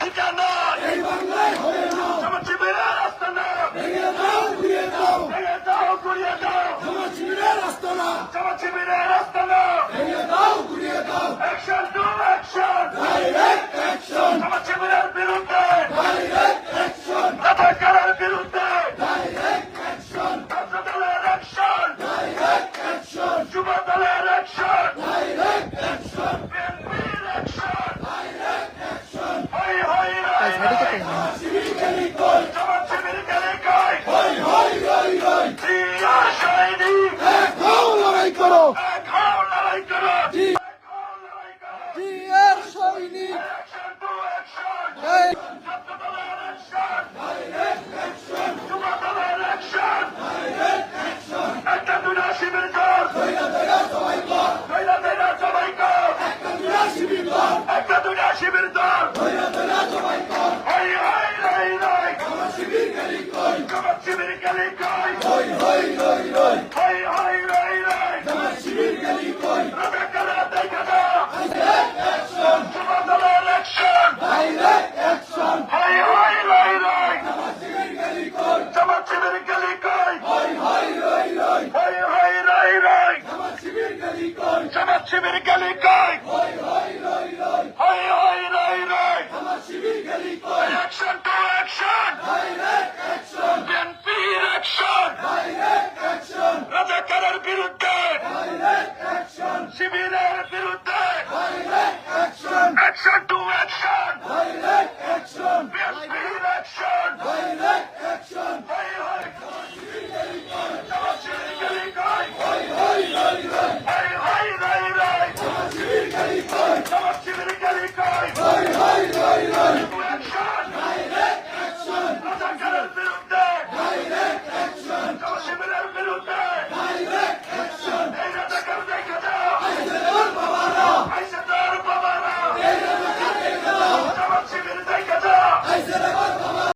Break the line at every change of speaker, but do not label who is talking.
ঠিকানা?
এই বাংলায় হবে না হও লড়াই করো জি
এক হও লড়াই করো
জি সৈনিক
Chimiricali guy.